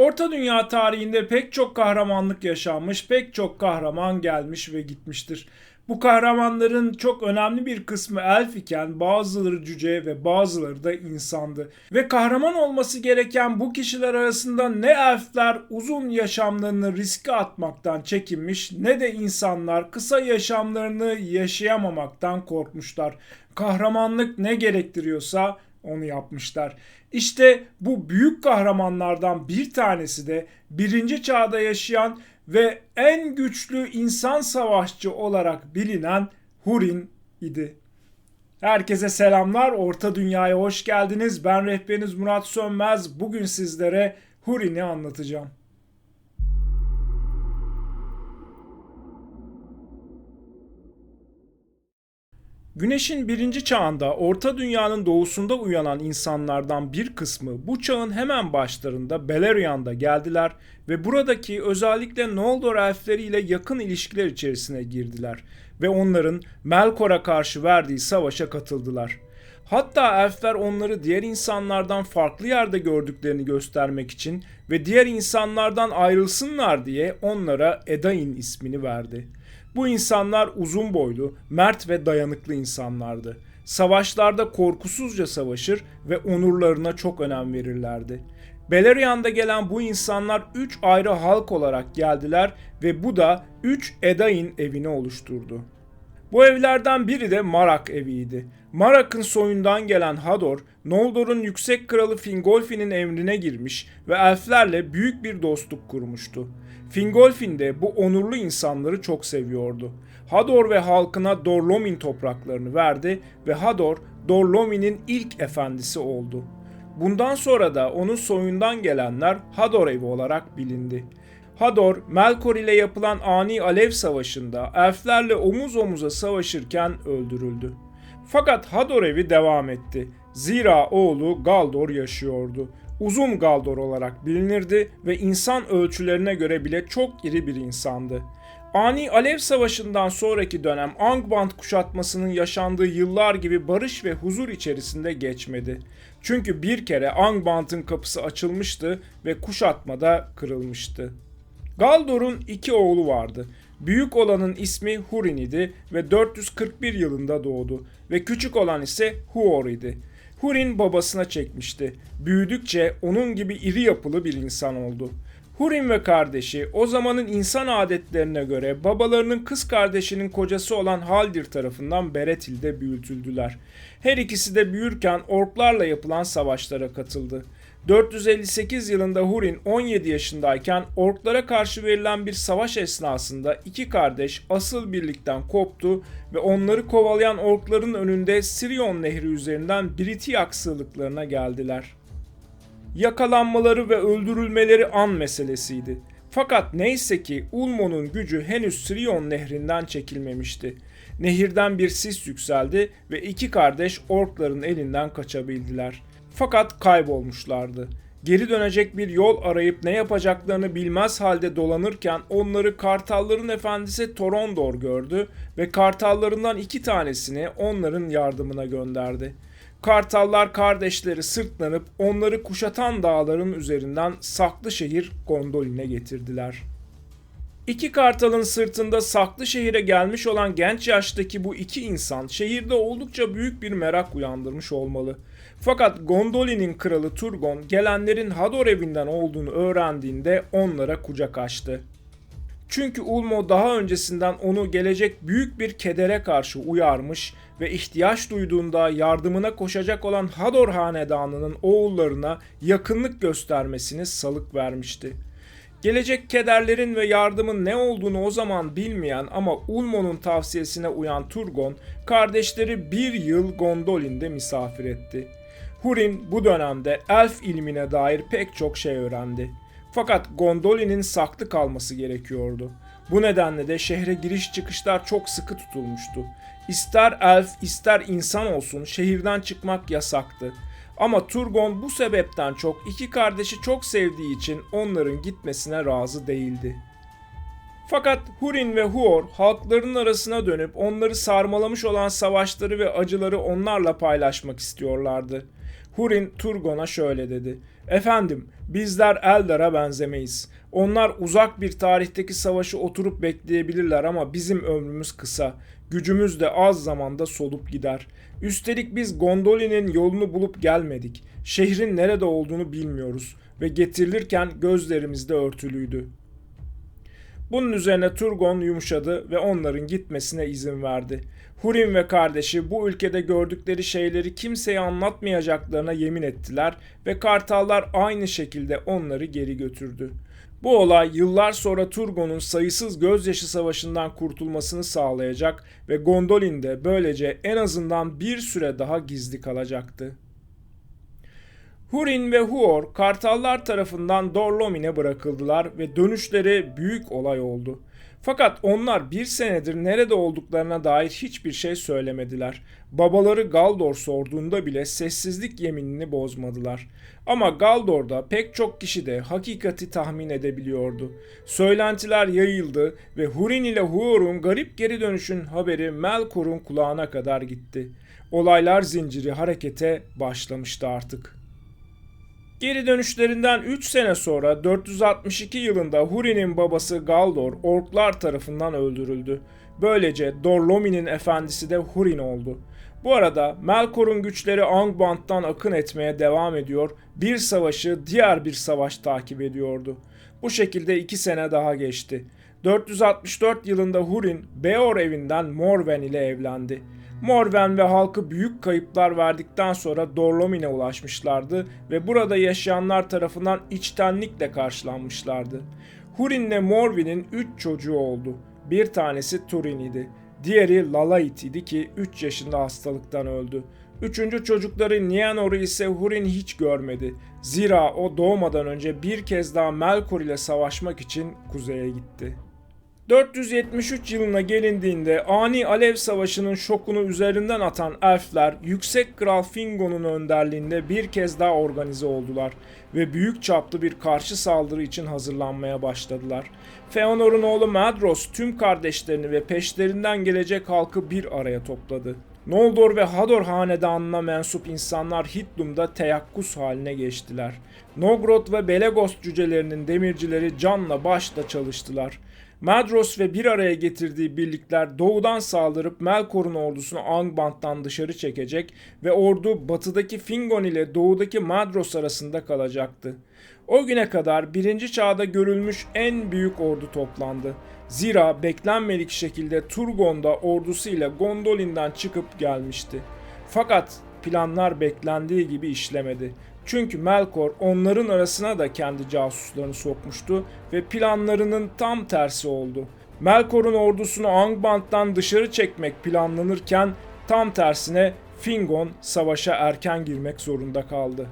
Orta Dünya tarihinde pek çok kahramanlık yaşanmış, pek çok kahraman gelmiş ve gitmiştir. Bu kahramanların çok önemli bir kısmı elf iken bazıları cüce ve bazıları da insandı. Ve kahraman olması gereken bu kişiler arasında ne elfler uzun yaşamlarını riske atmaktan çekinmiş ne de insanlar kısa yaşamlarını yaşayamamaktan korkmuşlar. Kahramanlık ne gerektiriyorsa onu yapmışlar. İşte bu büyük kahramanlardan bir tanesi de birinci çağda yaşayan ve en güçlü insan savaşçı olarak bilinen Hurin idi. Herkese selamlar. Orta Dünya'ya hoş geldiniz. Ben rehberiniz Murat Sönmez. Bugün sizlere Hurin'i anlatacağım. Güneşin birinci çağında Orta Dünya'nın doğusunda uyanan insanlardan bir kısmı bu çağın hemen başlarında Beleriand'a geldiler ve buradaki özellikle Noldor elfleriyle yakın ilişkiler içerisine girdiler ve onların Melkor'a karşı verdiği savaşa katıldılar. Hatta elfler onları diğer insanlardan farklı yerde gördüklerini göstermek için ve diğer insanlardan ayrılsınlar diye onlara Edain ismini verdi.'' Bu insanlar uzun boylu, mert ve dayanıklı insanlardı. Savaşlarda korkusuzca savaşır ve onurlarına çok önem verirlerdi. Beleriand'a gelen bu insanlar 3 ayrı halk olarak geldiler ve bu da 3 Edain evini oluşturdu. Bu evlerden biri de Marak eviydi. Marak'ın soyundan gelen Hador, Noldor'un yüksek kralı Fingolfin'in emrine girmiş ve elflerle büyük bir dostluk kurmuştu. Fingolfin de bu onurlu insanları çok seviyordu. Hador ve halkına Dorlomin topraklarını verdi ve Hador Dorlomin'in ilk efendisi oldu. Bundan sonra da onun soyundan gelenler Hador evi olarak bilindi. Hador, Melkor ile yapılan ani alev savaşında elflerle omuz omuza savaşırken öldürüldü. Fakat Hador evi devam etti. Zira oğlu Galdor yaşıyordu. Uzun Galdor olarak bilinirdi ve insan ölçülerine göre bile çok iri bir insandı. Ani Alev Savaşı'ndan sonraki dönem Angband kuşatmasının yaşandığı yıllar gibi barış ve huzur içerisinde geçmedi. Çünkü bir kere Angband'ın kapısı açılmıştı ve kuşatmada kırılmıştı. Galdor'un iki oğlu vardı. Büyük olanın ismi Hurin idi ve 441 yılında doğdu ve küçük olan ise Huor idi. Hurin babasına çekmişti. Büyüdükçe onun gibi iri yapılı bir insan oldu. Hurin ve kardeşi o zamanın insan adetlerine göre babalarının kız kardeşinin kocası olan Haldir tarafından Beretil'de büyütüldüler. Her ikisi de büyürken orklarla yapılan savaşlara katıldı. 458 yılında Hurin 17 yaşındayken orklara karşı verilen bir savaş esnasında iki kardeş asıl birlikten koptu ve onları kovalayan orkların önünde Sirion Nehri üzerinden Britiyak sığlıklarına geldiler. Yakalanmaları ve öldürülmeleri an meselesiydi. Fakat neyse ki Ulmo'nun gücü henüz Sirion nehrinden çekilmemişti. Nehirden bir sis yükseldi ve iki kardeş orkların elinden kaçabildiler.'' Fakat kaybolmuşlardı. Geri dönecek bir yol arayıp ne yapacaklarını bilmez halde dolanırken onları kartalların efendisi Torondor gördü ve kartallarından iki tanesini onların yardımına gönderdi. Kartallar kardeşleri sırtlanıp onları kuşatan dağların üzerinden saklı şehir Gondolin'e getirdiler. İki kartalın sırtında saklı şehire gelmiş olan genç yaştaki bu iki insan şehirde oldukça büyük bir merak uyandırmış olmalı. Fakat Gondolin'in kralı Turgon gelenlerin Hador evinden olduğunu öğrendiğinde onlara kucak açtı. Çünkü Ulmo daha öncesinden onu gelecek büyük bir kedere karşı uyarmış ve ihtiyaç duyduğunda yardımına koşacak olan Hador hanedanının oğullarına yakınlık göstermesini salık vermişti. Gelecek kederlerin ve yardımın ne olduğunu o zaman bilmeyen ama Ulmo'nun tavsiyesine uyan Turgon, kardeşleri bir yıl Gondolin'de misafir etti. Hurin bu dönemde elf ilmine dair pek çok şey öğrendi. Fakat Gondolin'in saklı kalması gerekiyordu. Bu nedenle de şehre giriş çıkışlar çok sıkı tutulmuştu. İster elf ister insan olsun şehirden çıkmak yasaktı. Ama Turgon bu sebepten çok iki kardeşi çok sevdiği için onların gitmesine razı değildi. Fakat Hurin ve Huor halkların arasına dönüp onları sarmalamış olan savaşları ve acıları onlarla paylaşmak istiyorlardı. Hurin Turgon'a şöyle dedi. Efendim, bizler Eldar'a benzemeyiz. Onlar uzak bir tarihteki savaşı oturup bekleyebilirler ama bizim ömrümüz kısa. Gücümüz de az zamanda solup gider. Üstelik biz Gondolin'in yolunu bulup gelmedik. Şehrin nerede olduğunu bilmiyoruz ve getirilirken gözlerimiz de örtülüydü. Bunun üzerine Turgon yumuşadı ve onların gitmesine izin verdi. Hurin ve kardeşi bu ülkede gördükleri şeyleri kimseye anlatmayacaklarına yemin ettiler ve kartallar aynı şekilde onları geri götürdü. Bu olay yıllar sonra Turgon'un sayısız gözyaşı savaşından kurtulmasını sağlayacak ve Gondolin de böylece en azından bir süre daha gizli kalacaktı. Hurin ve Huor kartallar tarafından Dorlomin'e bırakıldılar ve dönüşleri büyük olay oldu. Fakat onlar bir senedir nerede olduklarına dair hiçbir şey söylemediler. Babaları Galdor sorduğunda bile sessizlik yeminini bozmadılar. Ama Galdor'da pek çok kişi de hakikati tahmin edebiliyordu. Söylentiler yayıldı ve Hurin ile Huor'un garip geri dönüşün haberi Melkor'un kulağına kadar gitti. Olaylar zinciri harekete başlamıştı artık. Geri dönüşlerinden 3 sene sonra 462 yılında Huri'nin babası Galdor orklar tarafından öldürüldü. Böylece Dorlomi'nin efendisi de Hurin oldu. Bu arada Melkor'un güçleri Angband'dan akın etmeye devam ediyor, bir savaşı diğer bir savaş takip ediyordu. Bu şekilde 2 sene daha geçti. 464 yılında Hurin Beor evinden Morwen ile evlendi. Morven ve halkı büyük kayıplar verdikten sonra Dorlomin'e ulaşmışlardı ve burada yaşayanlar tarafından içtenlikle karşılanmışlardı. Hurin'le Morvin'in 3 çocuğu oldu. Bir tanesi Turin idi. Diğeri Lalait idi ki 3 yaşında hastalıktan öldü. Üçüncü çocukları Nianor'u ise Hurin hiç görmedi. Zira o doğmadan önce bir kez daha Melkor ile savaşmak için kuzeye gitti. 473 yılına gelindiğinde ani alev savaşının şokunu üzerinden atan elfler Yüksek Kral Fingon'un önderliğinde bir kez daha organize oldular ve büyük çaplı bir karşı saldırı için hazırlanmaya başladılar. Feanor'un oğlu Madros tüm kardeşlerini ve peşlerinden gelecek halkı bir araya topladı. Noldor ve Hador hanedanına mensup insanlar Hitlum'da teyakkuz haline geçtiler. Nogrod ve Belegos cücelerinin demircileri canla başla çalıştılar. Madros ve bir araya getirdiği birlikler doğudan saldırıp Melkor'un ordusunu Angband'dan dışarı çekecek ve ordu batıdaki Fingon ile doğudaki Madros arasında kalacaktı. O güne kadar birinci çağda görülmüş en büyük ordu toplandı. Zira beklenmedik şekilde Turgon'da ordusuyla Gondolin'den çıkıp gelmişti. Fakat planlar beklendiği gibi işlemedi. Çünkü Melkor onların arasına da kendi casuslarını sokmuştu ve planlarının tam tersi oldu. Melkor'un ordusunu Angband'dan dışarı çekmek planlanırken tam tersine Fingon savaşa erken girmek zorunda kaldı.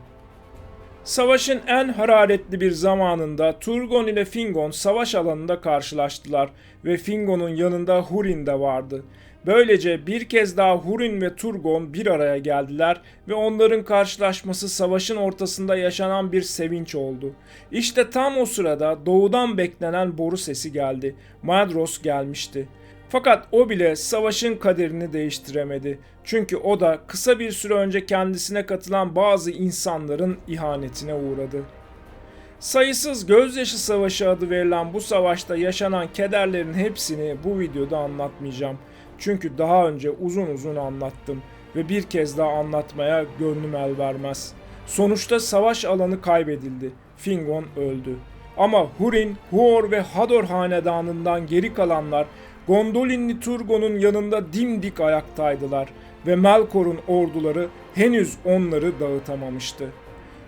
Savaşın en hararetli bir zamanında Turgon ile Fingon savaş alanında karşılaştılar ve Fingon'un yanında Hurin de vardı. Böylece bir kez daha Hurin ve Turgon bir araya geldiler ve onların karşılaşması savaşın ortasında yaşanan bir sevinç oldu. İşte tam o sırada doğudan beklenen boru sesi geldi. Madros gelmişti. Fakat o bile savaşın kaderini değiştiremedi. Çünkü o da kısa bir süre önce kendisine katılan bazı insanların ihanetine uğradı. Sayısız gözyaşı savaşı adı verilen bu savaşta yaşanan kederlerin hepsini bu videoda anlatmayacağım. Çünkü daha önce uzun uzun anlattım ve bir kez daha anlatmaya gönlüm el vermez. Sonuçta savaş alanı kaybedildi. Fingon öldü. Ama Hurin, Huor ve Hador hanedanından geri kalanlar Gondolinli Turgon'un yanında dimdik ayaktaydılar ve Melkor'un orduları henüz onları dağıtamamıştı.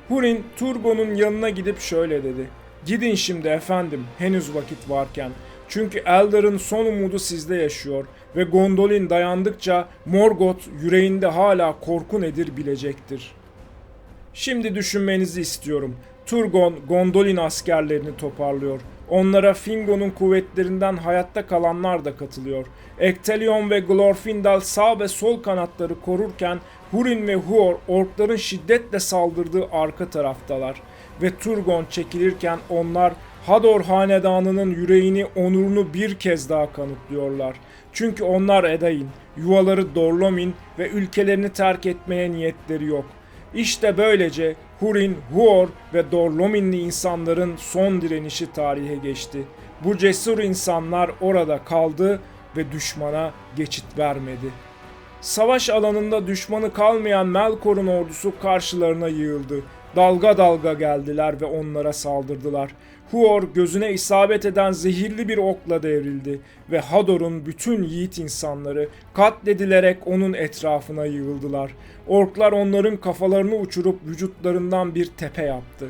Hurin Turgon'un yanına gidip şöyle dedi. Gidin şimdi efendim henüz vakit varken. Çünkü Eldar'ın son umudu sizde yaşıyor ve Gondolin dayandıkça Morgoth yüreğinde hala korku nedir bilecektir. Şimdi düşünmenizi istiyorum. Turgon Gondolin askerlerini toparlıyor. Onlara Fingon'un kuvvetlerinden hayatta kalanlar da katılıyor. Ektelion ve Glorfindel sağ ve sol kanatları korurken Hurin ve Huor orkların şiddetle saldırdığı arka taraftalar. Ve Turgon çekilirken onlar Hador hanedanının yüreğini, onurunu bir kez daha kanıtlıyorlar. Çünkü onlar Edain, yuvaları Dorlomin ve ülkelerini terk etmeye niyetleri yok. İşte böylece Hurin, Huor ve Dorlominli insanların son direnişi tarihe geçti. Bu cesur insanlar orada kaldı ve düşmana geçit vermedi. Savaş alanında düşmanı kalmayan Melkor'un ordusu karşılarına yığıldı. Dalga dalga geldiler ve onlara saldırdılar. Huor gözüne isabet eden zehirli bir okla devrildi ve Hador'un bütün yiğit insanları katledilerek onun etrafına yığıldılar. Orklar onların kafalarını uçurup vücutlarından bir tepe yaptı.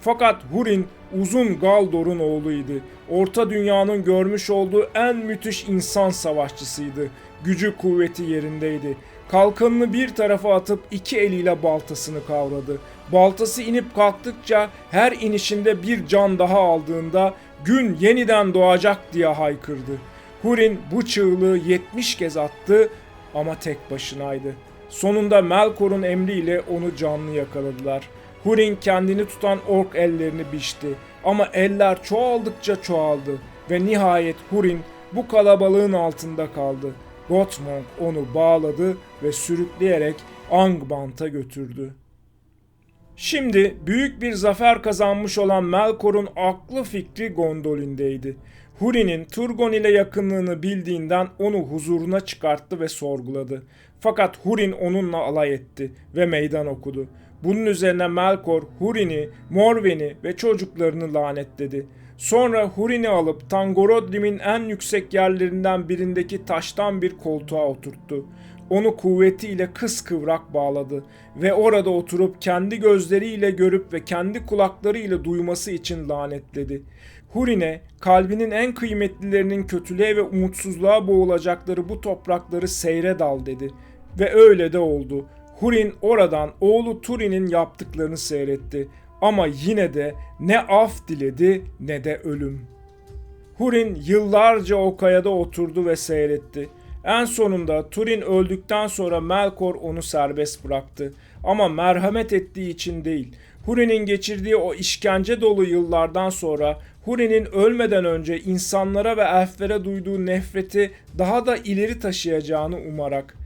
Fakat Hurin uzun Galdor'un oğluydu. Orta dünyanın görmüş olduğu en müthiş insan savaşçısıydı. Gücü kuvveti yerindeydi. Kalkanını bir tarafa atıp iki eliyle baltasını kavradı. Baltası inip kalktıkça her inişinde bir can daha aldığında gün yeniden doğacak diye haykırdı. Hurin bu çığlığı 70 kez attı ama tek başınaydı. Sonunda Melkor'un emriyle onu canlı yakaladılar. Hurin kendini tutan ork ellerini biçti ama eller çoğaldıkça çoğaldı ve nihayet Hurin bu kalabalığın altında kaldı. Gottmog onu bağladı ve sürükleyerek Angband'a götürdü. Şimdi büyük bir zafer kazanmış olan Melkor'un aklı fikri Gondolin'deydi. Huri'nin Turgon ile yakınlığını bildiğinden onu huzuruna çıkarttı ve sorguladı. Fakat Hurin onunla alay etti ve meydan okudu. Bunun üzerine Melkor Hurin'i, Morven'i ve çocuklarını lanetledi. Sonra Hurin'i alıp Tangorodrim'in en yüksek yerlerinden birindeki taştan bir koltuğa oturttu. Onu kuvvetiyle kıskıvrak bağladı ve orada oturup kendi gözleriyle görüp ve kendi kulaklarıyla duyması için lanetledi. Hurin'e kalbinin en kıymetlilerinin kötülüğe ve umutsuzluğa boğulacakları bu toprakları seyre dal dedi. Ve öyle de oldu. Hurin oradan oğlu Turin'in yaptıklarını seyretti. Ama yine de ne af diledi ne de ölüm. Hurin yıllarca o kayada oturdu ve seyretti. En sonunda Turin öldükten sonra Melkor onu serbest bıraktı. Ama merhamet ettiği için değil. Hurin'in geçirdiği o işkence dolu yıllardan sonra Hurin'in ölmeden önce insanlara ve elflere duyduğu nefreti daha da ileri taşıyacağını umarak.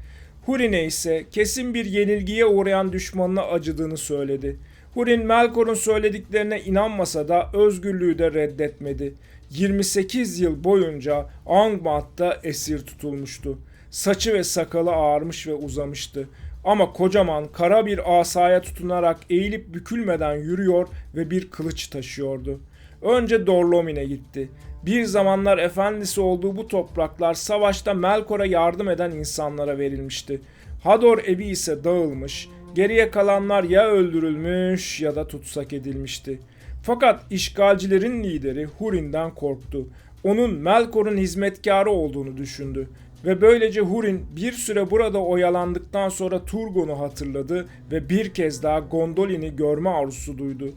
Hurin'e ise kesin bir yenilgiye uğrayan düşmanına acıdığını söyledi. Hurin Melkor'un söylediklerine inanmasa da özgürlüğü de reddetmedi. 28 yıl boyunca Angband'da esir tutulmuştu. Saçı ve sakalı ağarmış ve uzamıştı. Ama kocaman kara bir asaya tutunarak eğilip bükülmeden yürüyor ve bir kılıç taşıyordu. Önce Dorlomin'e gitti. Bir zamanlar efendisi olduğu bu topraklar savaşta Melkor'a yardım eden insanlara verilmişti. Hador evi ise dağılmış, geriye kalanlar ya öldürülmüş ya da tutsak edilmişti. Fakat işgalcilerin lideri Hurin'den korktu. Onun Melkor'un hizmetkarı olduğunu düşündü. Ve böylece Hurin bir süre burada oyalandıktan sonra Turgon'u hatırladı ve bir kez daha Gondolin'i görme arzusu duydu.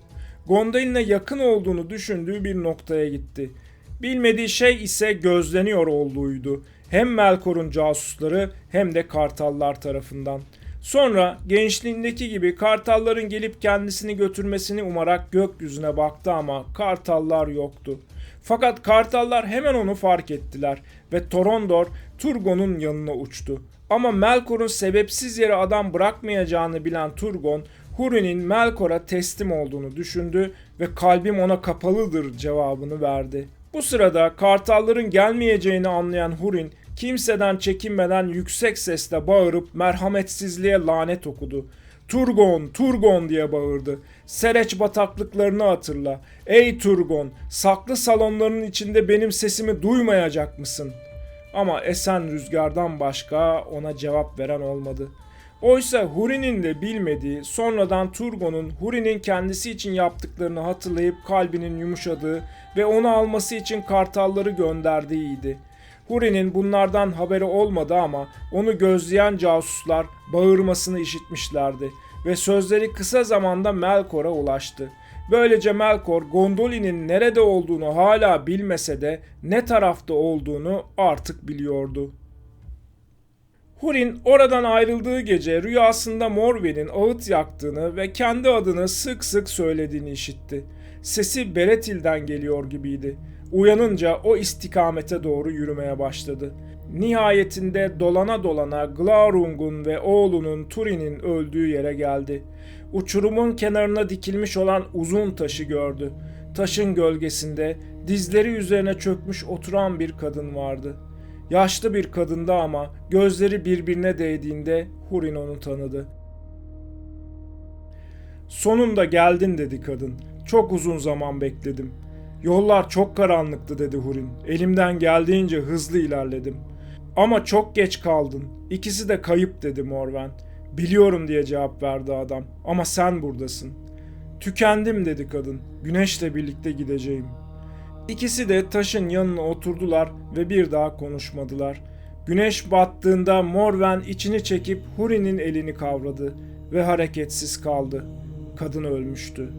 Gondolin'e yakın olduğunu düşündüğü bir noktaya gitti. Bilmediği şey ise gözleniyor olduğuydu. Hem Melkor'un casusları hem de Kartallar tarafından. Sonra gençliğindeki gibi kartalların gelip kendisini götürmesini umarak gökyüzüne baktı ama kartallar yoktu. Fakat kartallar hemen onu fark ettiler ve Torondor Turgon'un yanına uçtu. Ama Melkor'un sebepsiz yere adam bırakmayacağını bilen Turgon, Hurin'in Melkor'a teslim olduğunu düşündü ve kalbim ona kapalıdır cevabını verdi. Bu sırada kartalların gelmeyeceğini anlayan Hurin kimseden çekinmeden yüksek sesle bağırıp merhametsizliğe lanet okudu. Turgon, Turgon diye bağırdı. Sereç bataklıklarını hatırla. Ey Turgon, saklı salonların içinde benim sesimi duymayacak mısın? Ama esen rüzgardan başka ona cevap veren olmadı. Oysa Huri'nin de bilmediği, sonradan Turgon'un Huri'nin kendisi için yaptıklarını hatırlayıp kalbinin yumuşadığı ve onu alması için kartalları gönderdiğiydi. Huri'nin bunlardan haberi olmadı ama onu gözleyen casuslar bağırmasını işitmişlerdi ve sözleri kısa zamanda Melkor'a ulaştı. Böylece Melkor Gondolin'in nerede olduğunu hala bilmese de ne tarafta olduğunu artık biliyordu. Hurin oradan ayrıldığı gece rüyasında Morwen'in ağıt yaktığını ve kendi adını sık sık söylediğini işitti. Sesi Beretil'den geliyor gibiydi. Uyanınca o istikamete doğru yürümeye başladı. Nihayetinde dolana dolana Glaurung'un ve oğlunun Turin'in öldüğü yere geldi. uçurumun kenarına dikilmiş olan uzun taşı gördü. Taşın gölgesinde dizleri üzerine çökmüş oturan bir kadın vardı. Yaşlı bir kadındı ama gözleri birbirine değdiğinde Hurin onu tanıdı. Sonunda geldin dedi kadın. Çok uzun zaman bekledim. Yollar çok karanlıktı dedi Hurin. Elimden geldiğince hızlı ilerledim. Ama çok geç kaldın. İkisi de kayıp dedi Morven. Biliyorum diye cevap verdi adam. Ama sen buradasın. Tükendim dedi kadın. Güneşle birlikte gideceğim. İkisi de taşın yanına oturdular ve bir daha konuşmadılar. Güneş battığında Morven içini çekip Hurin'in elini kavradı ve hareketsiz kaldı. Kadın ölmüştü.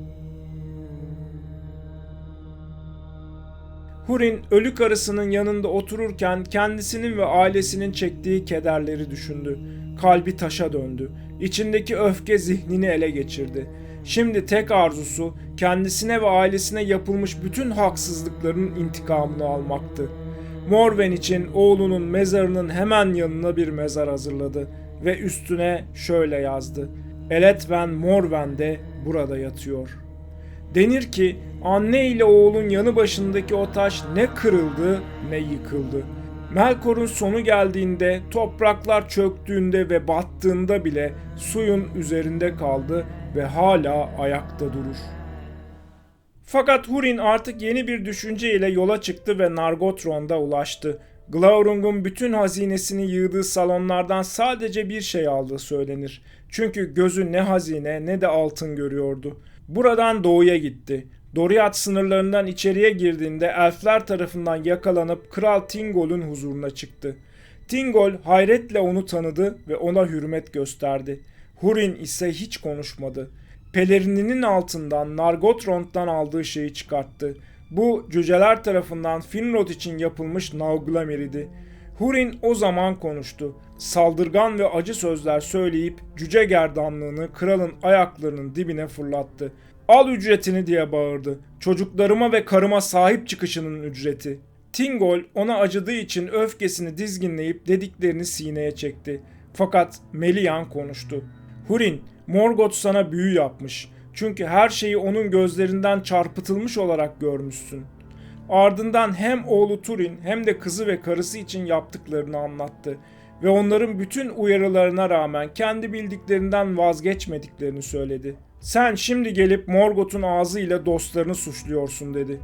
Hurin ölü karısının yanında otururken kendisinin ve ailesinin çektiği kederleri düşündü. Kalbi taşa döndü. İçindeki öfke zihnini ele geçirdi. Şimdi tek arzusu kendisine ve ailesine yapılmış bütün haksızlıkların intikamını almaktı. Morven için oğlunun mezarının hemen yanına bir mezar hazırladı ve üstüne şöyle yazdı. Eletven Morven de burada yatıyor.'' Denir ki anne ile oğlun yanı başındaki o taş ne kırıldı ne yıkıldı. Melkor'un sonu geldiğinde, topraklar çöktüğünde ve battığında bile suyun üzerinde kaldı ve hala ayakta durur. Fakat Hurin artık yeni bir düşünce ile yola çıktı ve Nargothrond'a ulaştı. Glaurung'un bütün hazinesini yığdığı salonlardan sadece bir şey aldığı söylenir. Çünkü gözü ne hazine ne de altın görüyordu. Buradan doğuya gitti. Doriath sınırlarından içeriye girdiğinde elfler tarafından yakalanıp Kral Tingol'un huzuruna çıktı. Tingol hayretle onu tanıdı ve ona hürmet gösterdi. Hurin ise hiç konuşmadı. Pelerininin altından Nargothrond'dan aldığı şeyi çıkarttı. Bu cüceler tarafından Finrod için yapılmış Nauglamir'idi. Hurin o zaman konuştu. Saldırgan ve acı sözler söyleyip cüce gerdanlığını kralın ayaklarının dibine fırlattı. Al ücretini diye bağırdı. Çocuklarıma ve karıma sahip çıkışının ücreti. Tingol ona acıdığı için öfkesini dizginleyip dediklerini sineye çekti. Fakat Melian konuştu. Hurin, Morgoth sana büyü yapmış. Çünkü her şeyi onun gözlerinden çarpıtılmış olarak görmüşsün. Ardından hem oğlu Turin hem de kızı ve karısı için yaptıklarını anlattı ve onların bütün uyarılarına rağmen kendi bildiklerinden vazgeçmediklerini söyledi. Sen şimdi gelip Morgoth'un ağzıyla dostlarını suçluyorsun dedi.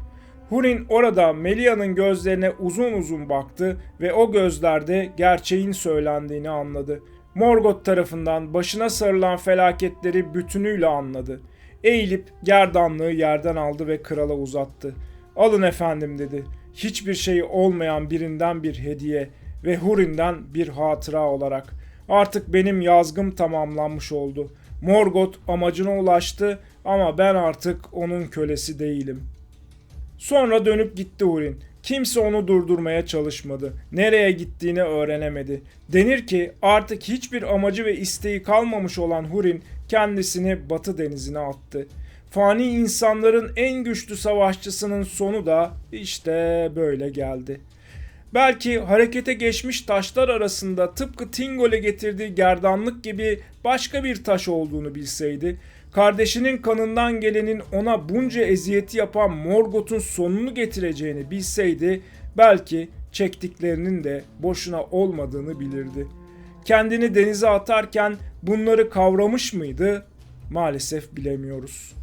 Hurin orada Melia'nın gözlerine uzun uzun baktı ve o gözlerde gerçeğin söylendiğini anladı. Morgoth tarafından başına sarılan felaketleri bütünüyle anladı. Eğilip gerdanlığı yerden aldı ve krala uzattı. Alın efendim dedi. Hiçbir şey olmayan birinden bir hediye ve Hurin'den bir hatıra olarak. Artık benim yazgım tamamlanmış oldu. Morgoth amacına ulaştı ama ben artık onun kölesi değilim. Sonra dönüp gitti Hurin. Kimse onu durdurmaya çalışmadı. Nereye gittiğini öğrenemedi. Denir ki artık hiçbir amacı ve isteği kalmamış olan Hurin kendisini Batı denizine attı. Fani insanların en güçlü savaşçısının sonu da işte böyle geldi. Belki harekete geçmiş taşlar arasında tıpkı Tingol'e getirdiği gerdanlık gibi başka bir taş olduğunu bilseydi, kardeşinin kanından gelenin ona bunca eziyeti yapan Morgoth'un sonunu getireceğini bilseydi, belki çektiklerinin de boşuna olmadığını bilirdi. Kendini denize atarken bunları kavramış mıydı? Maalesef bilemiyoruz.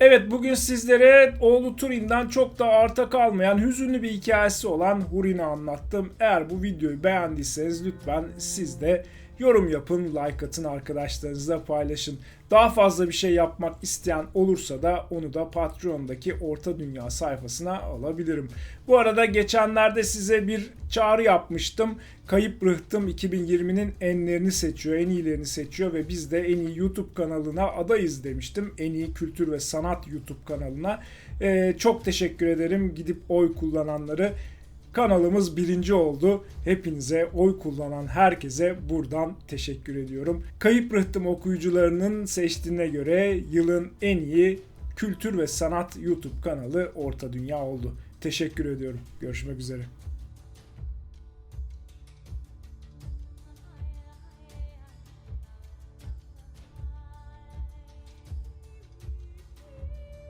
Evet bugün sizlere oğlu Turin'den çok da arta kalmayan hüzünlü bir hikayesi olan Hurin'i anlattım. Eğer bu videoyu beğendiyseniz lütfen siz de yorum yapın, like atın, arkadaşlarınızla paylaşın. Daha fazla bir şey yapmak isteyen olursa da onu da Patreon'daki Orta Dünya sayfasına alabilirim. Bu arada geçenlerde size bir çağrı yapmıştım. Kayıp Rıhtım 2020'nin enlerini seçiyor, en iyilerini seçiyor ve biz de en iyi YouTube kanalına adayız demiştim. En iyi kültür ve sanat YouTube kanalına. Ee, çok teşekkür ederim gidip oy kullananları. Kanalımız birinci oldu. Hepinize oy kullanan herkese buradan teşekkür ediyorum. Kayıp Rıhtım okuyucularının seçtiğine göre yılın en iyi kültür ve sanat YouTube kanalı Orta Dünya oldu. Teşekkür ediyorum. Görüşmek üzere.